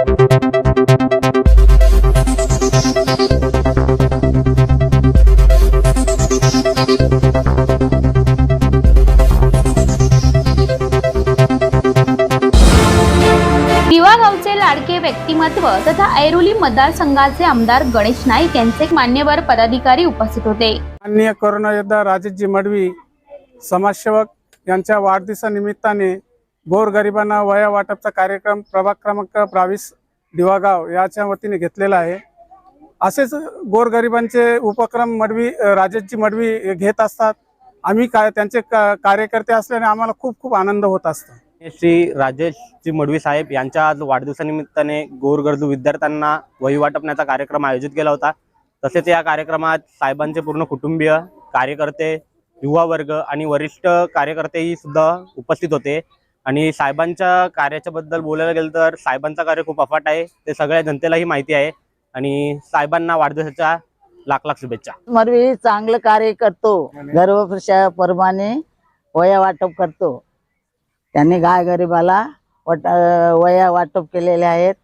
दिवा गावचे लाडके व्यक्तिमत्व तथा ऐरोली मतदारसंघाचे आमदार गणेश नाईक यांचे मान्यवर पदाधिकारी उपस्थित होते. माननीय करोना योद्धा राजेशजी मडवी समाजसेवक यांच्या वाढदिवसानिमित्ताने गोरगरिबांना वया वाटपचा कार्यक्रम प्रभाग क्रमांक बावीस दिवागाव याच्या वतीने घेतलेला आहे. असेच गोरगरिबांचे उपक्रम मडवी राजेशजी मडवी घेत असतात. आम्ही काय त्यांचे का- कार्यकर्ते असल्याने आम्हाला खूप खूप आनंद होत असतो. श्री राजेशजी मडवी साहेब यांच्या आज वाढदिवसानिमित्ताने गोरगरजू विद्यार्थ्यांना वही वाटपण्याचा कार्यक्रम आयोजित केला होता. तसेच या कार्यक्रमात साहेबांचे पूर्ण कुटुंबीय कार्यकर्ते युवा वर्ग आणि वरिष्ठ कार्यकर्तेही सुद्धा उपस्थित होते. आणि साहेबांच्या कार्याच्या बद्दल बोलायला गेलं तर साहेबांचं कार्य खूप अफाट आहे. ते सगळ्या जनतेलाही माहिती आहे. आणि साहेबांना वाढदिवसाच्या लाख लाख शुभेच्छा. मरवी चांगलं कार्य करतो. गर्भप्रमाणे वया वाटप करतो. त्यांनी गाय गरिबाला वट वया वाटप केलेले आहेत.